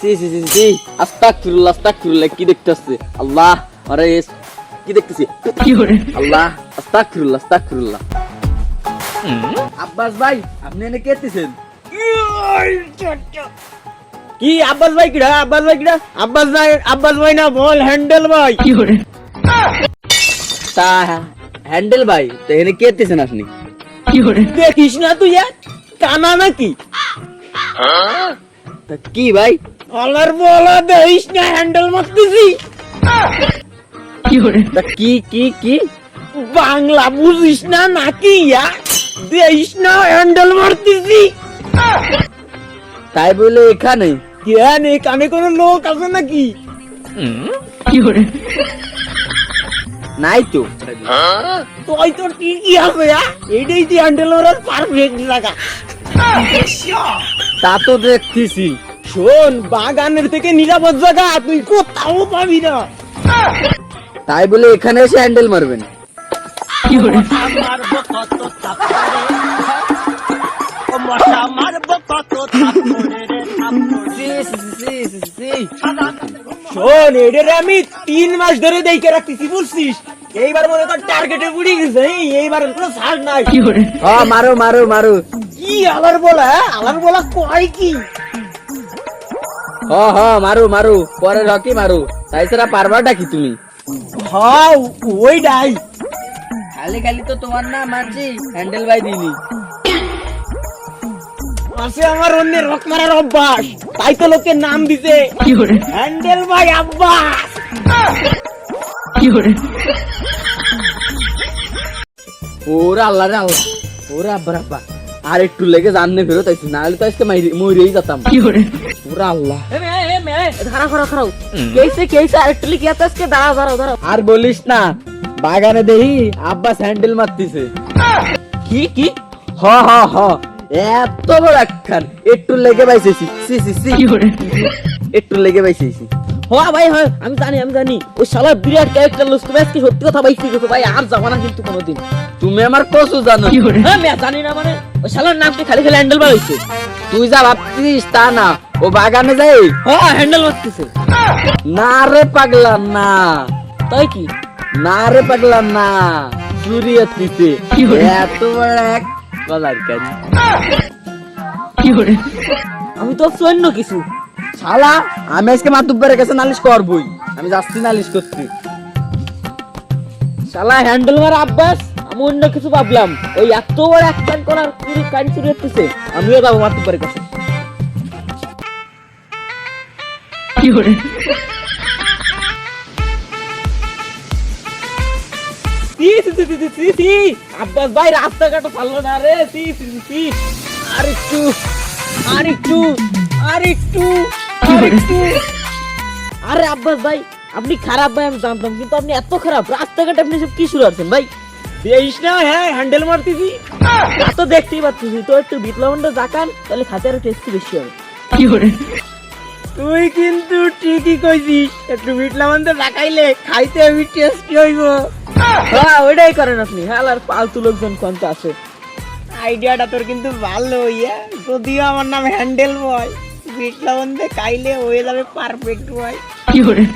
C সি সি C আস্তাগফিরুল্লাহ আস্তাগফিরুল্লাহ কি দেখতেছে? আল্লাহ আরে কি দেখতেছি? আল্লাহ আস্তাগফিরুল্লাহ আস্তাগফিরুল্লাহ। আব্বাস ভাই আপনি এনে কেতেছেন কি আব্বাস ভাই কিরা আব্বাস ভাই কিরা আব্বাস ভাই আব্বাস ভাই না বল হ্যান্ডেল ভাই। কি তা হ্যাঁ। হ্যান্ডেল ভাই তো এনে কে দিছেন আপনি? দেখিস না তুই কানা নাকি? তা কি ভাই? অলার বলা দেখিস না হ্যান্ডেল মারতেছি। তা কি কি কি? বাংলা বুঝিস না নাকি ইয়া? দেখিস না হ্যান্ডেল মারতেছি। তাই বলে এখানে? কেন কানে হ্যাঁ, কোনো লোক আছে নাকি? হুম কি করে? নাই তো। তুই তো ঠিকই আছে এইটাই তুই পারফেক্ট লাগা তা তো দেখতেছি। শোন বাগানের থেকে নিরাপদ জায়গা তুই কোথাও পাবি না। তাই বলে এখানে এসে হ্যান্ডেল মারবেন। 有 শোন আমি তিন মাস ধরে দেখে রাখতেছি বুঝছিস? এইবার মনে কর টার্গেটে গেছে এইবার কোনো ছাড় নাই। 有人，হ মারো মারো মারো। কি আলার বলা হ্যাঁ? আলার বলা কয় কি? হ হ মারো মারো। পরে রকি মারো। তাই ছাড়া পারবাটা কি তুমি। হ্যাঁ ওই ডাই খালি খালি তো তোমার না মারছি হ্যান্ডেল বাই দিনি আছে আমার অন্য রক মারার অভ্যাস। তাই তো লোকের নাম দিতে হ্যান্ডেল ভাই আব্বাস ওরা আল্লাহ রে ওরা আব্বার আব্বা। আর একটু লেগে জাননে ফেরত আইছি নাহলে তো আজকে মরেই যেতাম। ওরা আল্লাহ। আর বলিস না বাগানে দেহি আব্বাস হ্যান্ডেল মারতিছে। কি কি? হ হ হ। এত বড় একখান। একটু লেগে পাইছি সি সি সি। একটু লেগে পাইছি হ্যাঁ ভাই হ্যাঁ আমি জানি আমি জানি। ওই শালা বিরাট ক্যারেক্টার লস তুমি আজকে সত্যি কথা বাইতে গেছো ভাই আর যাবা না কিন্তু কোনোদিন। তুমি আমার কসু জানো। হ্যাঁ আমি জানি না মানে ওই শালার নাম কি খালি খালি হ্যান্ডেল বাড়াইছে তুই যা ভাবছিস তা না ও বাগানে যাই। হ্যাঁ হ্যান্ডেল মারতেছে না রে পাগলা না। তাই কি? না রে পাগলা না। চুরি হচ্ছে এত বড় এক কলার কেন আমি তো সৈন্য কিছু। শালা আমি আজকে মাতুব্বারের কাছে নালিশ করবই। আমি যাচ্ছি নালিশ করতে। শালা হ্যান্ডেল মার আব্বাস আমি অন্য কিছু ভাবলাম। ওই এত বড় এক প্যান করার পুরো কাজ চুরি হচ্ছে আমিও যাব মাতুব্বারের কাছে। কি করে সি সি সি সি সি সি। আব্বাস ভাই রাস্তাঘাট ভালো না রে। সি সি সি সি। আর একটু আর একটু আর একটু আর একটু। আরে আব্বাস ভাই আপনি খারাপ ভাই আমি জানতাম কিন্তু আপনি এত খারাপ। রাস্তাঘাটে আপনি সব কি শুরু করছেন ভাই? দেখিস না হ্যাঁ হ্যান্ডেল মারতেছি। তো দেখতেই পাচ্ছিস তো একটু বিপ্লবনটা জাকান তাহলে খাতার টেস্টি বেশি হবে। 有人，তুই কিন্তু ঠিকই কইছিস একটু বিটলামানতে লাগাইলে খাইতে আমি টেস্টি হইব। হ্যাঁ ওইটাই করেন আপনি। হ্যাঁ আর পালতু লোকজন কোনটা আছে? আইডিয়াটা তোর কিন্তু ভালো ইয়া। যদিও আমার নাম হ্যান্ডেল বয় বিটলামানতে খাইলে হয়ে যাবে পারফেক্ট বয়। 有人，